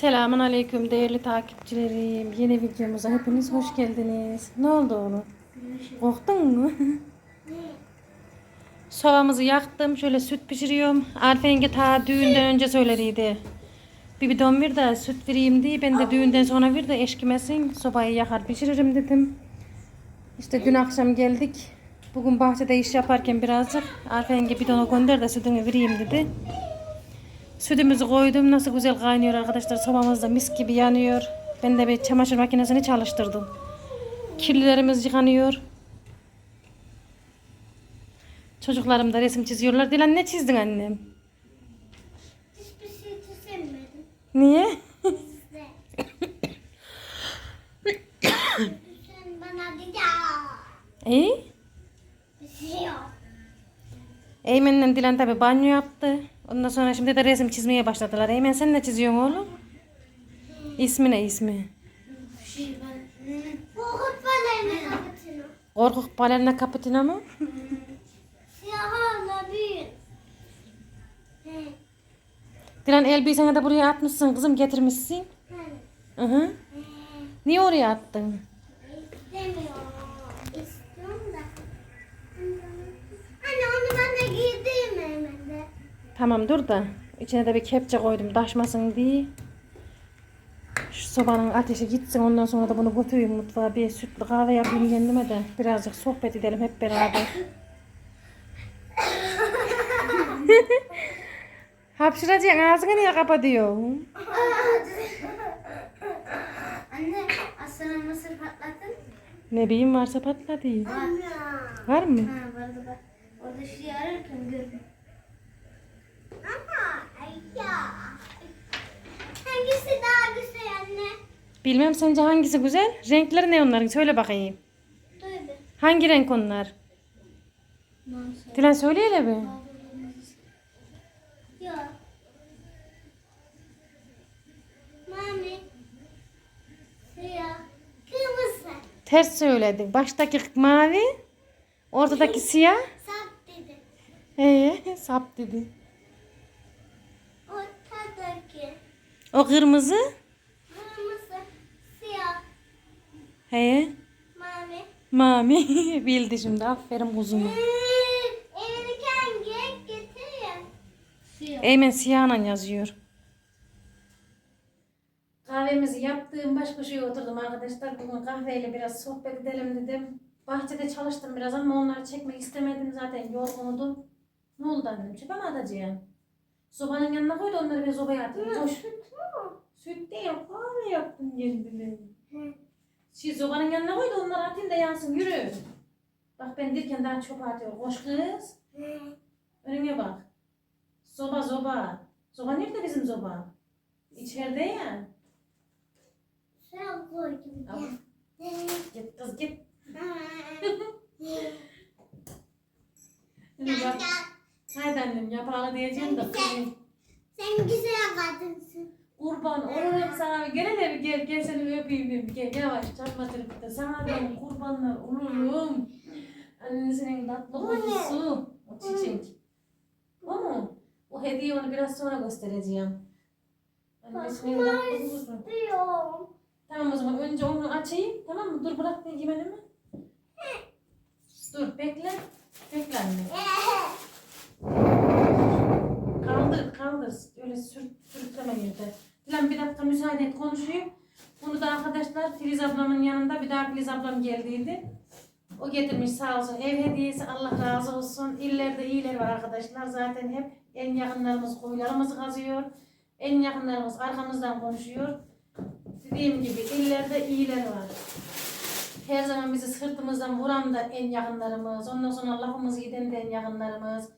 Selamun Aleyküm değerli takipçilerim. Yeni videomuza hepiniz hoş geldiniz. Ne oldu oğlum? Korktun mu? Sovamızı yaktım. Şöyle süt pişiriyorum. Arif yenge ta düğünden önce söylediydi. Bir bidon bir de süt vereyim diye. Ben de düğünden sonra bir de eşkimesin. Sobayı yakar pişiririm dedim. İşte dün akşam geldik. Bugün bahçede iş yaparken birazcık Arif yenge bidonu gönder de sütünü vereyim dedi. Sütümüzü koydum. Nasıl güzel kaynıyor arkadaşlar. Sobamız da mis gibi yanıyor. Ben de bir çamaşır makinesini çalıştırdım. Kirlilerimiz yıkanıyor. Çocuklarım da resim çiziyorlar. Dilan ne çizdin annem? Hiçbir şey çizemedim. Niye? Sen bana. İyi. Bir şey yok. Eymen'le Dilan tabi banyo yaptı. Ondan sonra şimdi de resim çizmeye başladılar. Eymen sen ne çiziyorsun oğlum? İsmi ne ismi? Bu hutbalarını kapatın. Korkuk balerina cappuccino mu? Siyahla büyün. He. Dilan elbiseni de buraya atmışsın kızım getirmişsin. Hı hı. Niye oraya attın? İstemiyorum. İstiyorum da. Anne onu ben de giydim. Tamam dur da içine de bir kepçe koydum taşmasın diye. Şu sobanın ateşi gitsin ondan sonra da bunu götüreyim mutfağa bir sütlü kahve yapayım kendime de birazcık sohbet edelim hep beraber. Hapşıracaksın ağzını niye kapatıyorsun? Anne aslanı mısır patlattın. Ne bileyim varsa patladı. Var mı? Ha vardı bak. Orada şey ararken gördüm. Ya. Hangisi daha güzel anne? Bilmem sence hangisi güzel? Renkleri ne onların? Söyle bakayım. Böyle. Hangi renk onlar? Dilan söyle hele bir. Yok. Mami. Siyah. Kırmızı. Ters söyledin. Baştaki mavi, ortadaki siyah. Sap dedi. Ee, sap dedi. Ortadaki. O kırmızı. Kırmızı. Siyah. He, Mami. mami. Bildi şimdi. Aferin kuzuma. Siyah. Eymen siyahla yazıyor. Kahvemizi yaptım. Baş köşeye oturdum arkadaşlar. Bugün kahveyle biraz sohbet edelim dedim. Bahçede çalıştım biraz ama onları çekmek istemedim. Zaten yorgunudum. Ne oldu annem? Mi atacağım? Sobanın yanına koy da onları bir sobaya atayım. Coş. Süt değil, kahve yaptım kendime. Şey, sobanın yanına koy da onları atayım da yansın. Yürü. Bak ben dirken daha çöpe atıyor. Koş kız. Önüne bak. Soba soba. Soba nerede bizim soba? İçeride ya. Sen koydum. Al. Git kız git. Hadi yap. Haydi annem yapağını diyeceğim de. kızım. Sen güzel kadınsın. Kurban olurum sana. Gel hele bir gel. Gel seni öpeyim bir gel. Yavaş çarpma tripte. Sana ben kurbanlar olurum. Annesinin tatlı kokusu. O çiçek. O mu? O hediye onu biraz sonra göstereceğim. Annesinin tatlı kokusu. Tamam o zaman önce onu açayım. Tamam mı? Dur bırak ben yemenimi. Dur bekle. Bekle anne. Kaldır kaldır. Öyle sür, sürükleme yerde. Dilan bir dakika müsaade et konuşayım. Bunu da arkadaşlar Filiz ablamın yanında bir daha Filiz ablam geldiydi. O getirmiş sağ olsun ev hediyesi Allah razı olsun. İllerde iyiler var arkadaşlar. Zaten hep en yakınlarımız kuyularımızı kazıyor. En yakınlarımız arkamızdan konuşuyor. Dediğim gibi illerde iyiler var. Her zaman bizi sırtımızdan vuran da en yakınlarımız. Ondan sonra lafımızı yeden de en yakınlarımız.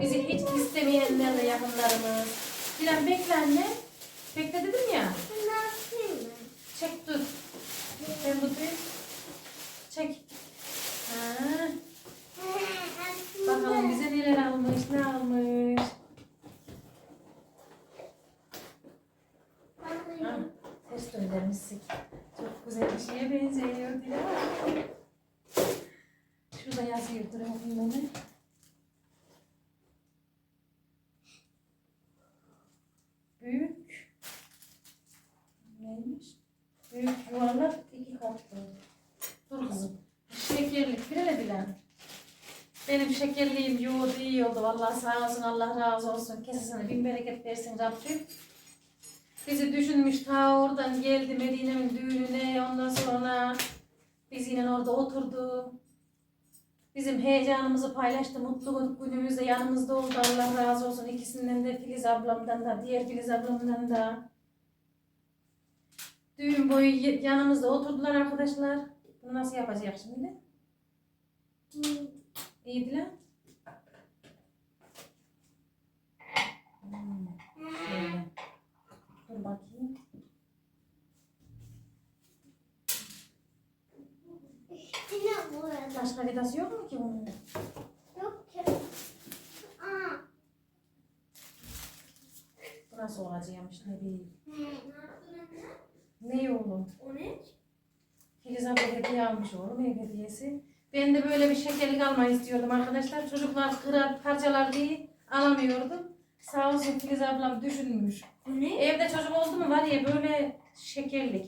Bizi hiç istemeyenler de yakınlarımız. Dilan bekle anne. Bekle dedim ya. Çek dur. Ben tutayım. Çek. Ha, bakalım bize neler almış, ne almış. Ha, ters döndürmüşsün. Çok güzel bir şeye benziyor Dilan. Şurada yazıyor dur onu. Şekerliyim yoğurdu iyi oldu. Vallahi sağ olsun Allah razı olsun. Kesesine bin bereket versin Rabbim. Bizi düşünmüş ta oradan geldi Medine'nin düğününe ondan sonra biz yine orada oturdu. Bizim heyecanımızı paylaştı. Mutlu günümüzde yanımızda oldu. Allah razı olsun. ikisinden de Filiz ablamdan da diğer Filiz ablamdan da. Düğün boyu yanımızda oturdular arkadaşlar. Bunu nasıl yapacak şimdi? İyiydi lan. Hmm, şöyle. Dur bakayım. Yine burada. Başka vidası yok mu ki bunun? Yok ki. Aa. Bu nasıl olacakmış ne bileyim. Ne? Ne oğlum? O ne? Filiz abla hediye almış oğlum ev hediyesi. Ben de böyle bir şekerlik almayı istiyordum arkadaşlar. Çocuklar kırar parçalar diye alamıyordum. Sağ olsun Filiz ablam düşünmüş. Ne? Evde çocuk oldu mu var ya böyle şekerlik.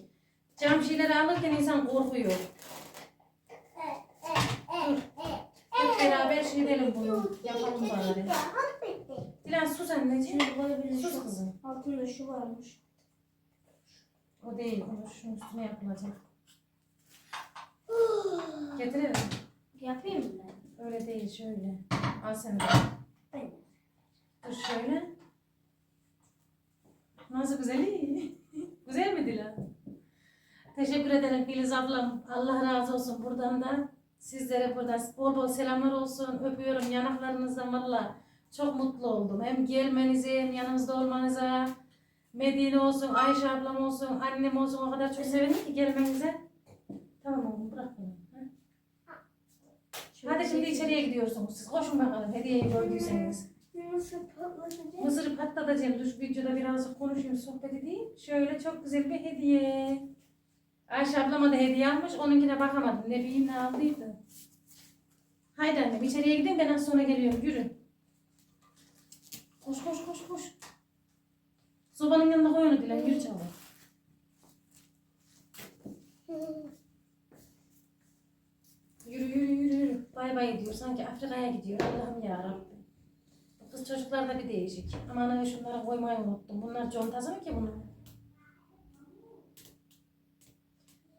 Cam şeyleri alırken insan korkuyor. Hep beraber şey edelim bunu. Yapalım bari. Dilan sus anneciğim. Sus kızım. Altında şu varmış. O değil. Şunun üstüne yapılacak. Getirelim. Yapayım mı ben? Öyle değil şöyle. Al sen de. Ben. Dur şöyle. Nasıl güzel iyi. güzel mi Dilan? Teşekkür ederim Filiz ablam. Allah razı olsun buradan da. Sizlere burada bol bol selamlar olsun. Öpüyorum yanaklarınızdan valla. Çok mutlu oldum. Hem gelmenize hem yanımızda olmanıza. Medine olsun, Ayşe ablam olsun, annem olsun o kadar çok sevindim ki gelmenize. Tamam oğlum bırak beni. ha? Hadi şimdi içeriye gidiyorsunuz. Siz koşun bakalım hediyeyi gördüyseniz. Nasıl patlatacak? Mısırı patlatacağım. Dur videoda birazcık konuşayım, sohbet edeyim. Şöyle çok güzel bir hediye. Ayşe ablama da hediye almış. Onunkine bakamadım. Ne bileyim ne aldıydı. Haydi annem içeriye gidin ben az sonra geliyorum. Yürü. Koş koş koş koş. Sobanın yanına koy onu Dilan. Yürü çabuk. Yürü yürü yürü bay gidiyor. Sanki Afrika'ya gidiyor. Allah'ım ya Rabbim. Bu kız çocuklar da bir değişik. Aman ana şunları koymayı unuttum. Bunlar contası mı ki bunun?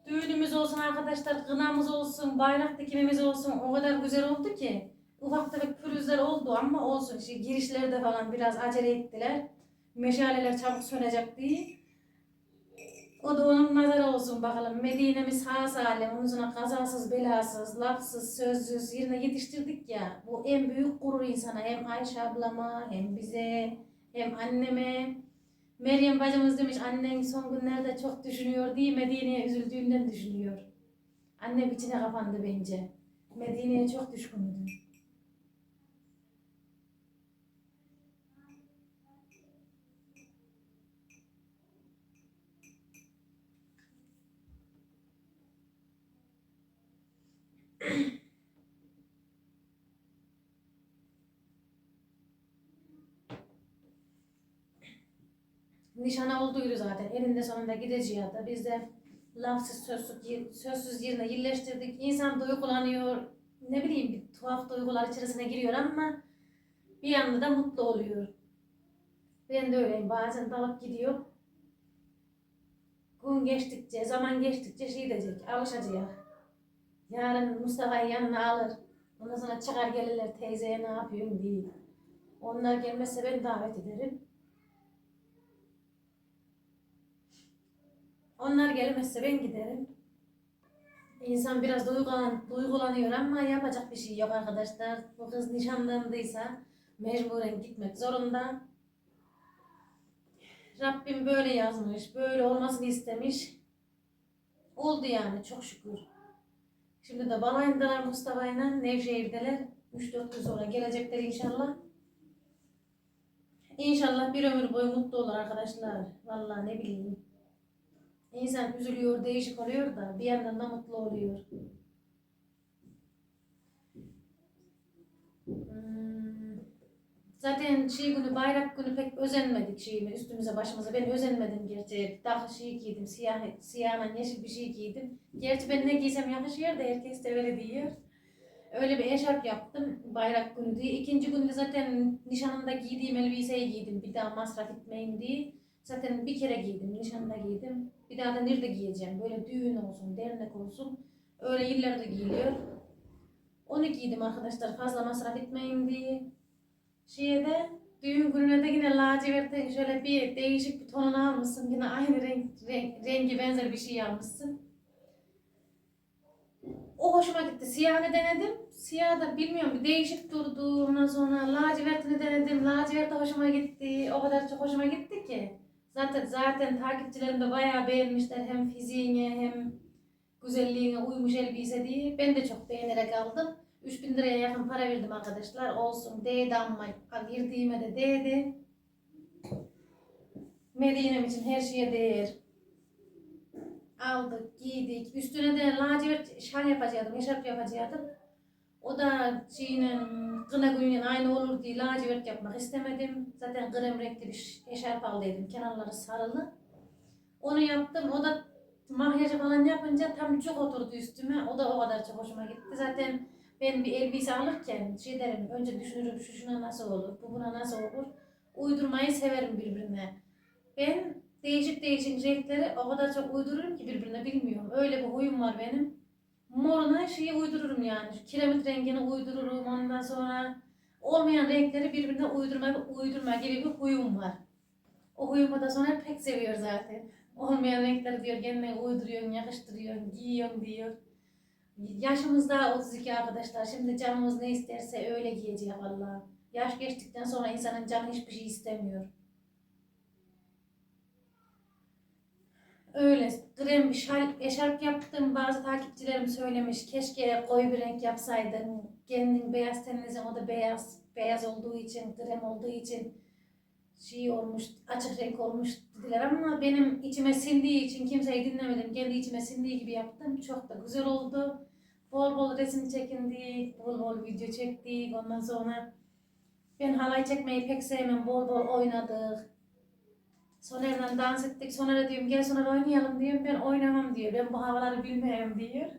Düğünümüz olsun arkadaşlar, kınamız olsun, bayrak dikimimiz olsun. O kadar güzel oldu ki. Ufak tefek pürüzler oldu ama olsun. İşte girişlerde falan biraz acele ettiler. Meşaleler çabuk sönecek diye. O da onun nazarı olsun bakalım. Medine'miz sağ salim, onun sonra kazasız, belasız, lafsız, sözsüz yerine yetiştirdik ya. Bu en büyük gurur insana. Hem Ayşe ablama, hem bize, hem anneme. Meryem bacımız demiş annen son günlerde çok düşünüyor değil Medine'ye üzüldüğünden düşünüyor. Annem içine kapandı bence. Medine'ye çok düşkündü. Nişana olduydu zaten. Elinde sonunda gideceği da biz de lafsız sözsüz, sözsüz yerine yerleştirdik. İnsan duygulanıyor. Ne bileyim bir tuhaf duygular içerisine giriyor ama bir yandan da mutlu oluyor. Ben de öyleyim. Bazen dalıp gidiyor. Gün geçtikçe, zaman geçtikçe şey diyecek, alışacak. Yarın Mustafa'yı yanına alır. Ondan sonra çıkar gelirler teyzeye ne yapıyorsun diye. Onlar gelmezse ben davet ederim. Onlar gelmezse ben giderim. İnsan biraz duygulan, duygulanıyor ama yapacak bir şey yok arkadaşlar. Bu kız nişanlandıysa mecburen gitmek zorunda. Rabbim böyle yazmış, böyle olmasını istemiş. Oldu yani çok şükür. Şimdi de balayındalar Mustafa'yla Nevşehir'deler. 3-4 gün sonra gelecekler inşallah. İnşallah bir ömür boyu mutlu olur arkadaşlar. Vallahi ne bileyim. İnsan üzülüyor, değişik oluyor da bir yandan da mutlu oluyor. Hmm. Zaten şey günü, bayrak günü pek özenmedik şeyime, üstümüze başımıza. Ben özenmedim gerçi. Daha şey giydim, siyah, siyahla yeşil bir şey giydim. Gerçi ben ne giysem yakışıyor da herkes de öyle diyor. Öyle bir eşarp yaptım bayrak günü diye. İkinci günde zaten nişanımda giydiğim elbiseyi giydim. Bir daha masraf etmeyeyim diye. Zaten bir kere giydim, nişanımda giydim. Bir daha da nerede giyeceğim? Böyle düğün olsun, dernek olsun. Öyle yıllarda giyiliyor. Onu giydim arkadaşlar fazla masraf etmeyeyim diye. Şeye de düğün gününe de yine laciverte şöyle bir değişik bir tonunu almışsın. Yine aynı renk, renk rengi benzer bir şey almışsın. O hoşuma gitti. Siyahını denedim. Siyah da bilmiyorum bir değişik durdu. Ondan sonra lacivertini denedim. Lacivert de hoşuma gitti. O kadar çok hoşuma gitti ki. Zaten zaten takipçilerim de bayağı beğenmişler. Hem fiziğine hem güzelliğine uymuş elbise diye. Ben de çok beğenerek aldım. 3000 liraya yakın para verdim arkadaşlar. Olsun değdi ama girdiğime de değdi. Medine'm için her şeye değer. Aldık, giydik. Üstüne de lacivert şal yapacaktım, eşarp yapacaktım. O da şeyle, kına günüyle aynı olur diye lacivert yapmak istemedim. Zaten krem renkli bir eşarp aldıydım, kenarları sarılı. Onu yaptım, o da makyajı falan yapınca tam çok oturdu üstüme. O da o kadar çok hoşuma gitti. Zaten ben bir elbise alırken şey derim, önce düşünürüm şu şuna nasıl olur, bu buna nasıl olur. Uydurmayı severim birbirine. Ben değişik değişik renkleri o kadar çok uydururum ki birbirine bilmiyorum. Öyle bir huyum var benim. Moruna şeyi uydururum yani. Kiremit rengini uydururum ondan sonra olmayan renkleri birbirine uydurma, uydurma gibi bir huyum var. O huyumu da sonra pek seviyor zaten. Olmayan renkleri diyor kendine uyduruyorsun, yakıştırıyorsun, giyiyorsun diyor. Yaşımız daha 32 arkadaşlar. Şimdi canımız ne isterse öyle giyeceğiz vallahi. Yaş geçtikten sonra insanın canı hiçbir şey istemiyor. Öyle krem şal, eşarp yaptım. Bazı takipçilerim söylemiş. Keşke koyu bir renk yapsaydın. Kendin beyaz tenlisin o da beyaz. Beyaz olduğu için, krem olduğu için şey olmuş, açık renk olmuş dediler ama benim içime sindiği için kimseyi dinlemedim. Kendi içime sindiği gibi yaptım. Çok da güzel oldu. Bol bol resim çekindik, bol bol video çektik. Ondan sonra ben halay çekmeyi pek sevmem. Bol bol oynadık. Soner'le dans ettik. Soner'e diyorum gel Soner oynayalım diyorum. Ben oynamam diyor. Ben bu havaları bilmiyorum diyor.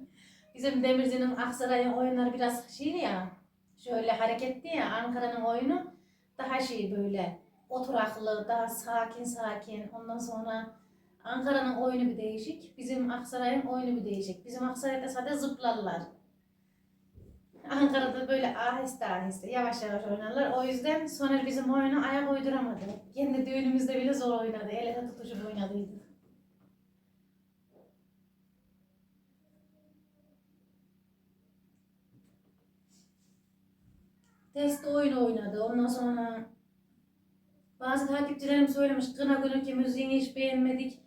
Bizim Demirci'nin Aksaray'ın oyunları biraz şey ya. Şöyle hareketli ya. Ankara'nın oyunu daha şey böyle oturaklı, daha sakin sakin. Ondan sonra Ankara'nın oyunu bir değişik. Bizim Aksaray'ın oyunu bir değişik. Bizim Aksaray'da sadece zıplarlar. Ankara'da böyle aheste aheste yavaş yavaş oynarlar. O yüzden Soner bizim oyunu ayak uyduramadı. Kendi düğünümüzde bile zor oynadı. El ele tutuşup oynadıydı. Test oyunu oynadı. Ondan sonra bazı takipçilerim söylemiş kına günüki müziğini hiç beğenmedik.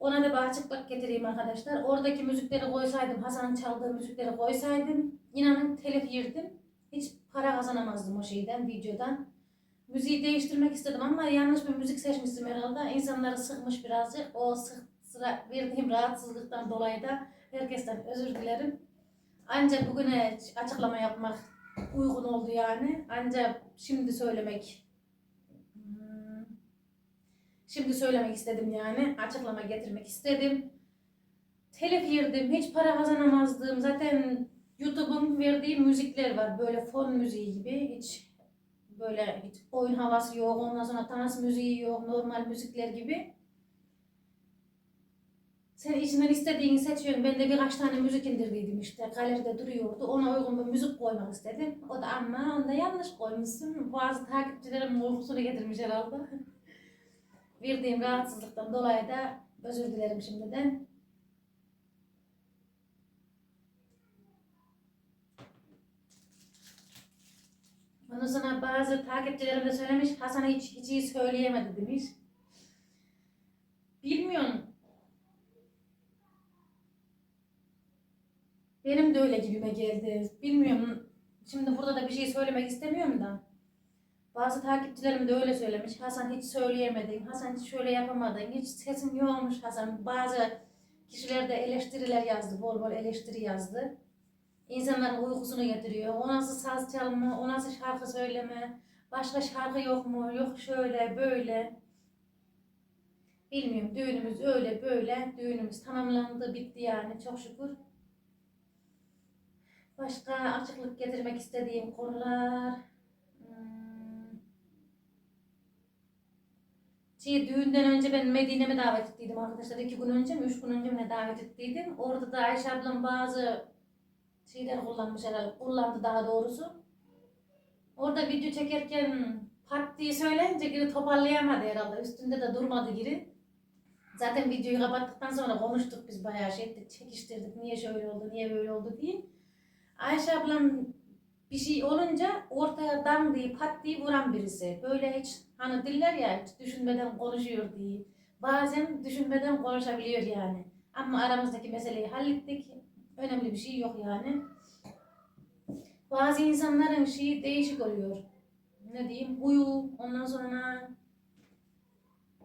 Ona da bir açıklık getireyim arkadaşlar. Oradaki müzikleri koysaydım, Hasan'ın çaldığı müzikleri koysaydım, inanın telif yerdim. Hiç para kazanamazdım o şeyden, videodan. Müziği değiştirmek istedim ama yanlış bir müzik seçmiştim herhalde. İnsanları sıkmış birazcık. O sık, sıra verdiğim rahatsızlıktan dolayı da herkesten özür dilerim. Ancak bugüne açıklama yapmak uygun oldu yani. Ancak şimdi söylemek Şimdi söylemek istedim yani. Açıklama getirmek istedim. Telif yerdim. Hiç para kazanamazdım. Zaten YouTube'un verdiği müzikler var. Böyle fon müziği gibi. Hiç böyle hiç oyun havası yok. Ondan sonra dans müziği yok. Normal müzikler gibi. Sen içinden istediğini seçiyorsun. Ben de birkaç tane müzik indirdiydim işte. Galeride duruyordu. Ona uygun bir müzik koymak istedim. O da ama onda yanlış koymuşsun. Bazı takipçilerim uykusunu getirmiş herhalde. Verdiğim rahatsızlıktan dolayı da özür dilerim şimdiden. Ondan sonra bazı takipçilerim de söylemiş, Hasan hiç, hiç iyi söyleyemedi demiş. Bilmiyorum. Benim de öyle gibime geldi. Bilmiyorum. Şimdi burada da bir şey söylemek istemiyorum da. Bazı takipçilerim de öyle söylemiş. Hasan hiç söyleyemedin, Hasan hiç şöyle yapamadın, hiç sesin yokmuş Hasan. Bazı kişiler de eleştiriler yazdı, bol bol eleştiri yazdı. İnsanların uykusunu getiriyor. O nasıl saz çalma, o nasıl şarkı söyleme, başka şarkı yok mu, yok şöyle böyle. Bilmiyorum düğünümüz öyle böyle, düğünümüz tamamlandı, bitti yani çok şükür. Başka açıklık getirmek istediğim konular. Şey, düğünden önce ben Medine'me davet ettiydim arkadaşlar. iki gün önce mi, üç gün önce mi davet ettiydim. Orada da Ayşe ablam bazı şeyler kullanmış herhalde. Kullandı daha doğrusu. Orada video çekerken pat diye söyleyince geri toparlayamadı herhalde. Üstünde de durmadı geri. Zaten videoyu kapattıktan sonra konuştuk biz bayağı şey ettik, çekiştirdik. Niye şöyle oldu, niye böyle oldu diye. Ayşe ablam bir şey olunca ortaya dam diye pat diye vuran birisi. Böyle hiç hani diller ya düşünmeden konuşuyor diye. Bazen düşünmeden konuşabiliyor yani. Ama aramızdaki meseleyi hallettik. Önemli bir şey yok yani. Bazı insanların şeyi değişik oluyor. Ne diyeyim? Huyu, ondan sonra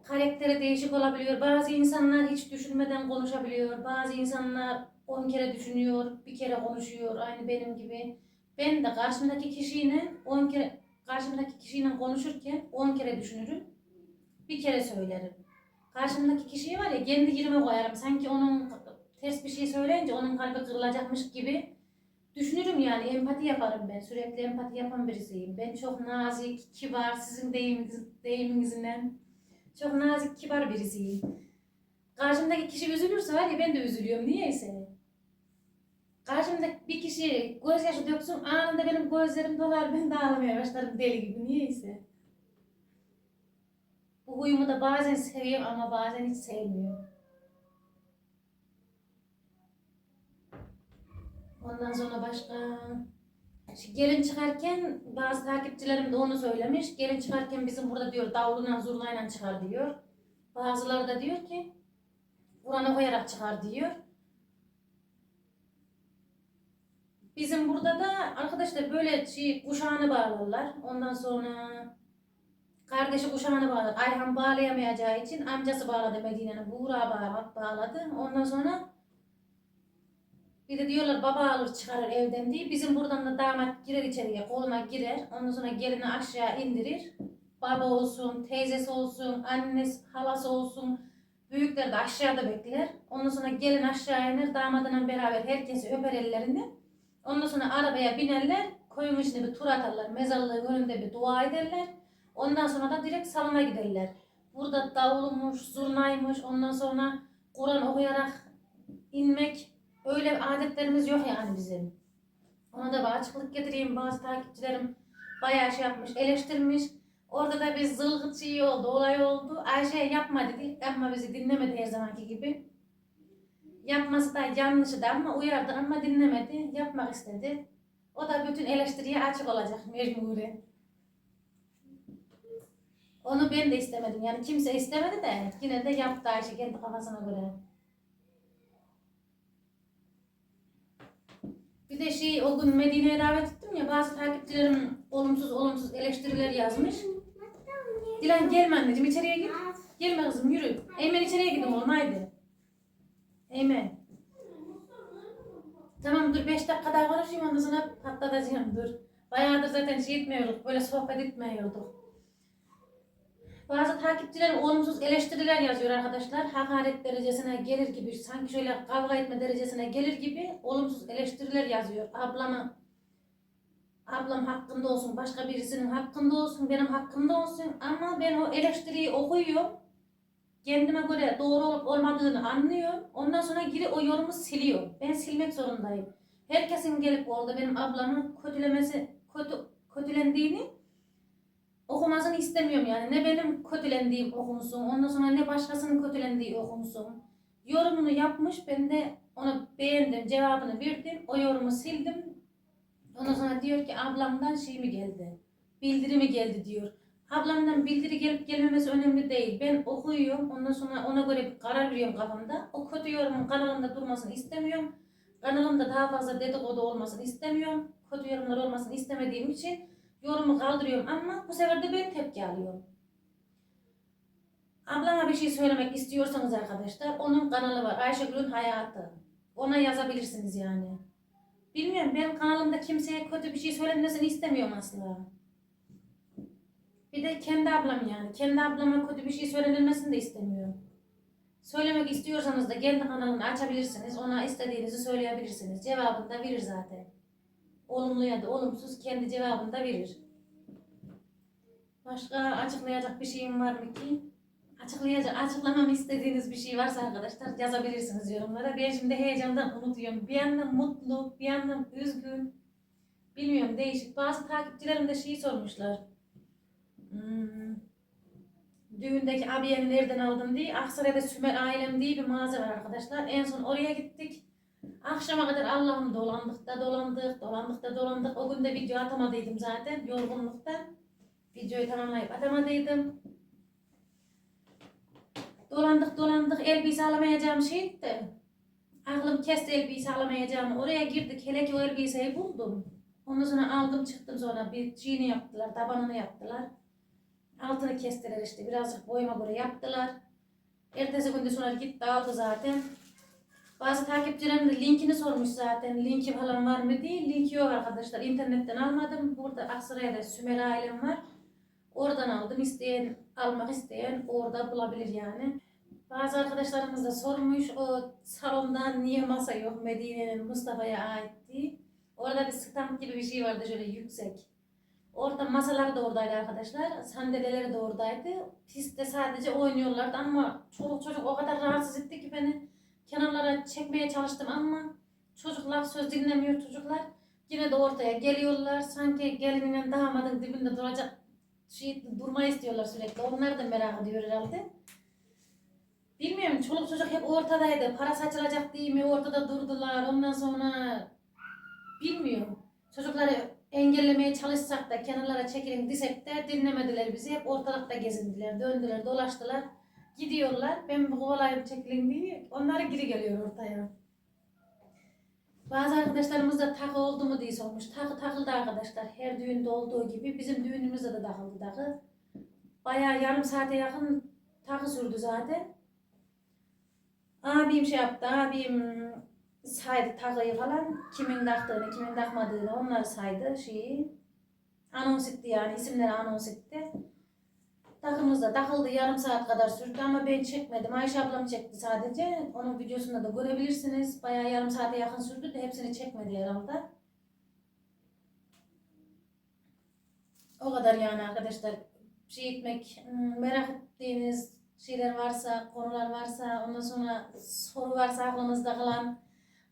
karakteri değişik olabiliyor. Bazı insanlar hiç düşünmeden konuşabiliyor. Bazı insanlar 10 kere düşünüyor, bir kere konuşuyor. Aynı benim gibi. Ben de karşımdaki kişiyle 10 kere karşımdaki kişiyle konuşurken 10 kere düşünürüm. Bir kere söylerim. Karşımdaki kişiyi var ya kendi yerime koyarım. Sanki onun ters bir şey söyleyince onun kalbi kırılacakmış gibi düşünürüm yani. Empati yaparım ben. Sürekli empati yapan birisiyim. Ben çok nazik, kibar, sizin deyiminiz, deyiminizle çok nazik, kibar birisiyim. Karşımdaki kişi üzülürse var ya ben de üzülüyorum. Niyeyse. Karşımdaki bir kişi gözyaşı döksün anında benim gözlerim dolar ben de ağlamaya başlarım deli gibi. Niyeyse. Bu huyumu da bazen seviyorum ama bazen hiç sevmiyorum. Ondan sonra başka... Gelin çıkarken bazı takipçilerim de onu söylemiş. Gelin çıkarken bizim burada diyor davuluna zurnayla çıkar diyor. Bazıları da diyor ki Kur'an'ı koyarak çıkar diyor. Bizim burada da arkadaşlar böyle şey, kuşağını bağlarlar. Ondan sonra kardeşi kuşağını bağladı. Ayhan bağlayamayacağı için amcası bağladı Medine'nin. Buğra bağladı, bağladı. Ondan sonra bir de diyorlar baba alır çıkarır evden diye. Bizim buradan da damat girer içeriye koluna girer. Ondan sonra gelini aşağı indirir. Baba olsun, teyzesi olsun, annesi, halası olsun. Büyükler de aşağıda bekler. Ondan sonra gelin aşağı iner. Damadıyla beraber herkesi öper ellerini. Ondan sonra arabaya binerler. Koyun içine bir tur atarlar. Mezarlığın önünde bir dua ederler. Ondan sonra da direkt salona giderler. Burada davulmuş, zurnaymış. Ondan sonra Kur'an okuyarak inmek. Öyle adetlerimiz yok yani bizim. Ona da bir açıklık getireyim. Bazı takipçilerim bayağı şey yapmış, eleştirmiş. Orada da bir zılgıt şey oldu, olay oldu. Ayşe yapma dedi ama bizi dinlemedi her zamanki gibi. Yapması da yanlışı da ama uyardı ama dinlemedi. Yapmak istedi. O da bütün eleştiriye açık olacak mecburi. Onu ben de istemedim. Yani kimse istemedi de yine de yaptı Ayşe kendi kafasına göre. Bir de şey o gün Medine'ye davet ettim ya bazı takipçilerim olumsuz olumsuz eleştiriler yazmış. Dilan gelme anneciğim içeriye git. Gelme kızım yürü. Eymen içeriye gidin oğlum haydi. Eymen. Tamam dur 5 dakika daha konuşayım ondan sonra patlatacağım dur. Bayağıdır zaten şey etmiyorduk böyle sohbet etmiyorduk. Bazı takipçilerim olumsuz eleştiriler yazıyor arkadaşlar. Hakaret derecesine gelir gibi, sanki şöyle kavga etme derecesine gelir gibi olumsuz eleştiriler yazıyor. Ablama, ablam hakkında olsun, başka birisinin hakkında olsun, benim hakkımda olsun. Ama ben o eleştiriyi okuyorum. Kendime göre doğru olup olmadığını anlıyorum. Ondan sonra geri o yorumu siliyorum. Ben silmek zorundayım. Herkesin gelip orada benim ablamın kötülemesi, kötü, kötülendiğini okumasını istemiyorum yani. Ne benim kötülendiğim okunsun, ondan sonra ne başkasının kötülendiği okunsun. Yorumunu yapmış, ben de onu beğendim, cevabını verdim, o yorumu sildim. Ondan sonra diyor ki ablamdan şey mi geldi, bildiri mi geldi diyor. Ablamdan bildiri gelip gelmemesi önemli değil. Ben okuyorum, ondan sonra ona göre bir karar veriyorum kafamda. O yorumun kanalımda durmasını istemiyorum. Kanalımda daha fazla dedikodu olmasını istemiyorum. Kötü yorumlar olmasını istemediğim için yorumu kaldırıyorum ama bu sefer de ben tepki alıyorum. Ablama bir şey söylemek istiyorsanız arkadaşlar onun kanalı var Ayşegül'ün hayatı. Ona yazabilirsiniz yani. Bilmiyorum ben kanalımda kimseye kötü bir şey söylenmesini istemiyorum aslında. Bir de kendi ablam yani. Kendi ablama kötü bir şey söylenilmesini de istemiyorum. Söylemek istiyorsanız da kendi kanalını açabilirsiniz. Ona istediğinizi söyleyebilirsiniz. Cevabını da verir zaten. Olumlu ya da olumsuz kendi cevabını da verir. Başka açıklayacak bir şeyim var mı ki? Açıklayacak, açıklamamı istediğiniz bir şey varsa arkadaşlar yazabilirsiniz yorumlara. Ben şimdi heyecandan unutuyorum. Bir yandan mutlu, bir yandan üzgün. Bilmiyorum değişik. Bazı takipçilerim de şeyi sormuşlar. Hmm, düğündeki abiyeni nereden aldın diye. Aksaray'da Sümer Ailem diye bir mağaza var arkadaşlar. En son oraya gittik. Akşama kadar Allah'ım dolandık da dolandık, dolandık da dolandık. O gün de video atamadıydım zaten yorgunluktan. Videoyu tamamlayıp atamadıydım. Dolandık dolandık elbise alamayacağım şey de. Aklım kesti elbise alamayacağım. Oraya girdik. Hele ki o elbiseyi buldum. Ondan sonra aldım çıktım sonra bir çiğni yaptılar. Tabanını yaptılar. Altını kestiler işte. Birazcık boyuma göre yaptılar. Ertesi günde sonra gitti aldı zaten. Bazı takipçilerim de linkini sormuş zaten. Linki falan var mı diye. Linki yok arkadaşlar. İnternetten almadım. Burada Aksaray'da Sümela ailem var. Oradan aldım. İsteyen, almak isteyen orada bulabilir yani. Bazı arkadaşlarımız da sormuş o salonda niye masa yok Medine'nin Mustafa'ya ait diye. Orada bir stand gibi bir şey vardı şöyle yüksek. Orada masalar da oradaydı arkadaşlar. Sandalyeleri de oradaydı. Pistte sadece oynuyorlardı ama çoluk çocuk o kadar rahatsız etti ki beni. Kenarlara çekmeye çalıştım ama çocuk laf söz dinlemiyor çocuklar. Yine de ortaya geliyorlar. Sanki gelinin damadın dibinde duracak şey durma istiyorlar sürekli. Onlar da merak ediyor herhalde. Bilmiyorum çoluk çocuk hep ortadaydı. Para saçılacak diye mi ortada durdular. Ondan sonra bilmiyorum. Çocukları engellemeye çalışsak da kenarlara çekilin desek de dinlemediler bizi. Hep ortalıkta gezindiler, döndüler, dolaştılar. Gidiyorlar. Ben bu kovalayıp çekilin diye. Onlar geri geliyor ortaya. Bazı arkadaşlarımız da takı oldu mu diye sormuş. Takı takıldı arkadaşlar. Her düğünde olduğu gibi. Bizim düğünümüzde de takıldı takı. Bayağı yarım saate yakın takı sürdü zaten. Abim şey yaptı. Abim saydı takıyı falan. Kimin taktığını, kimin takmadığını onları saydı şeyi. Anons etti yani. isimleri anons etti. Takımız da takıldı yarım saat kadar sürdü ama ben çekmedim. Ayşe ablam çekti sadece. Onun videosunda da görebilirsiniz. Bayağı yarım saate yakın sürdü de hepsini çekmedi herhalde. O kadar yani arkadaşlar. Şey etmek, hmm, merak ettiğiniz şeyler varsa, konular varsa, ondan sonra soru varsa aklınızda kalan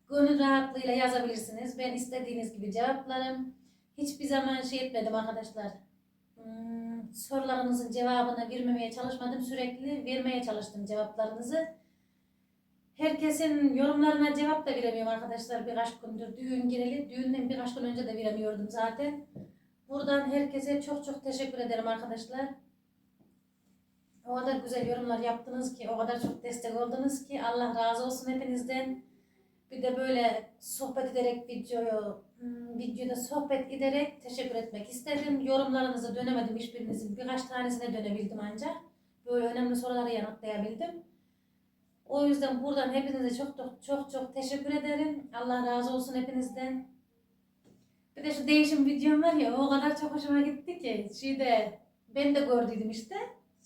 gönül rahatlığıyla yazabilirsiniz. Ben istediğiniz gibi cevaplarım. Hiçbir zaman şey etmedim arkadaşlar. Hmm, sorularınızın cevabını vermemeye çalışmadım. Sürekli vermeye çalıştım cevaplarınızı. Herkesin yorumlarına cevap da veremiyorum arkadaşlar birkaç gündür. Düğün gireli. Düğünden birkaç gün önce de veremiyordum zaten. Buradan herkese çok çok teşekkür ederim arkadaşlar. O kadar güzel yorumlar yaptınız ki, o kadar çok destek oldunuz ki Allah razı olsun hepinizden. Bir de böyle sohbet ederek videoyu, hmm, videoda sohbet ederek teşekkür etmek istedim. Yorumlarınıza dönemedim hiçbirinizin. Birkaç tanesine dönebildim ancak. Böyle önemli soruları yanıtlayabildim. O yüzden buradan hepinize çok çok çok teşekkür ederim. Allah razı olsun hepinizden. Bir de şu değişim videom var ya o kadar çok hoşuma gitti ki. Şeyde ben de gördüydüm işte.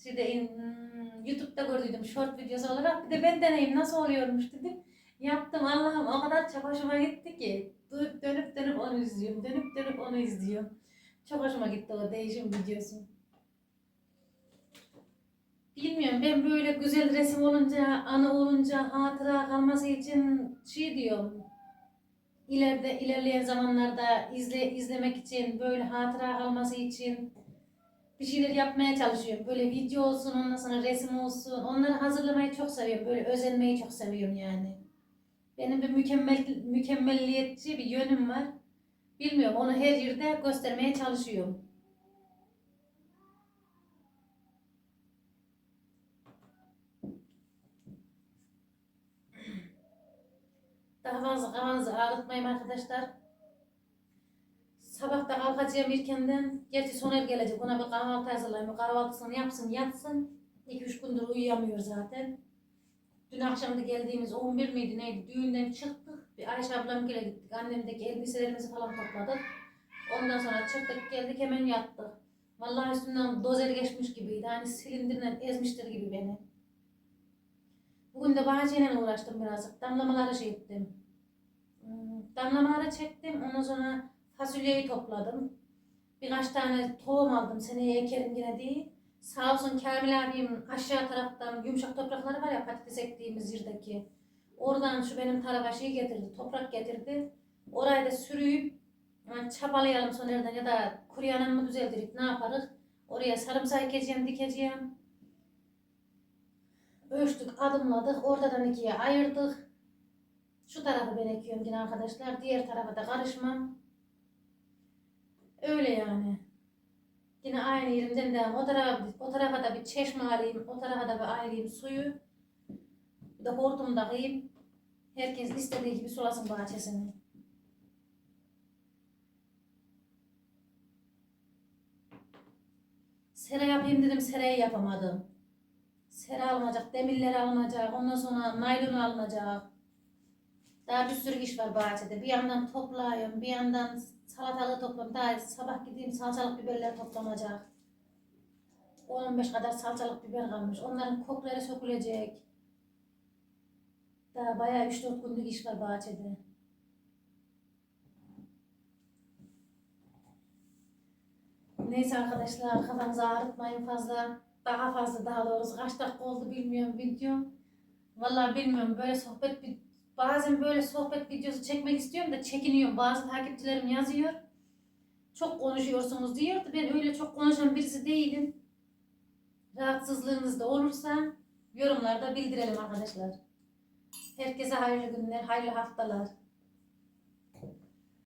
Şeyde hmm, YouTube'da gördüydüm short videosu olarak. Bir de ben deneyim nasıl oluyormuş dedim. Yaptım Allah'ım o kadar çok hoşuma gitti ki. Dönüp dönüp dönüp onu izliyorum. Dönüp dönüp onu izliyorum. Çok hoşuma gitti o değişim videosu. Bilmiyorum ben böyle güzel resim olunca, anı olunca, hatıra kalması için şey diyorum. İleride, ilerleyen zamanlarda izle, izlemek için, böyle hatıra kalması için bir şeyler yapmaya çalışıyorum. Böyle video olsun, ondan sonra resim olsun. Onları hazırlamayı çok seviyorum. Böyle özenmeyi çok seviyorum yani. Benim bir mükemmel, mükemmelliyetçi bir yönüm var. Bilmiyorum onu her yerde göstermeye çalışıyorum. Daha fazla kafanızı ağrıtmayayım arkadaşlar. Sabah da kalkacağım erkenden. Gerçi Soner gelecek. Ona bir kahvaltı hazırlayayım. Kahvaltısını yapsın, yatsın. 2-3 gündür uyuyamıyor zaten. Dün akşam da geldiğimiz 11 miydi neydi? Düğünden çıktık. Bir Ayşe ablamgile gittik. Annemdeki elbiselerimizi falan topladık. Ondan sonra çıktık geldik hemen yattık. Vallahi üstünden dozer geçmiş gibiydi. Hani silindirle ezmiştir gibi beni. Bugün de bahçeyle uğraştım birazcık. Damlamaları şey ettim. Hmm, Damlamaları çektim. Ondan sonra Fasulyeyi topladım. Birkaç tane tohum aldım seneye ekerim yine diye. Sağ olsun Kamil abim aşağı taraftan yumuşak toprakları var ya patates ektiğimiz yerdeki. Oradan şu benim tarafa şey getirdi, toprak getirdi. Orayı da sürüyüp yani çapalayalım sonradan ya da kuruyanın mı düzeldirip ne yaparız? Oraya sarımsak ekeceğim, dikeceğim. Ölçtük, adımladık, ortadan ikiye ayırdık. Şu tarafı ben ekiyorum yine arkadaşlar, diğer tarafa da karışmam. Öyle yani. Yine aynı yerimden devam. O tarafa, o tarafa da bir çeşme alayım, o tarafa da bir ayırayım suyu. Bir de hortum takayım. Herkes istediği gibi sulasın bahçesini. Sera yapayım dedim, serayı yapamadım. Sera alınacak, demirler alınacak, ondan sonra naylon alınacak. Daha bir sürü iş var bahçede. Bir yandan toplayayım, bir yandan salatalığı toplayayım. Daha sabah gideyim salçalık biberler toplanacak. 10-15 kadar salçalık biber kalmış. Onların kokları sökülecek. Daha bayağı 3-4 günlük iş var bahçede. Neyse arkadaşlar kafanızı ağrıtmayın fazla. Daha fazla daha doğrusu kaç dakika oldu bilmiyorum video. Vallahi bilmiyorum böyle sohbet bir bazen böyle sohbet videosu çekmek istiyorum da çekiniyorum. Bazı takipçilerim yazıyor. Çok konuşuyorsunuz diyor da ben öyle çok konuşan birisi değilim. Rahatsızlığınız da olursa yorumlarda bildirelim arkadaşlar. Herkese hayırlı günler, hayırlı haftalar.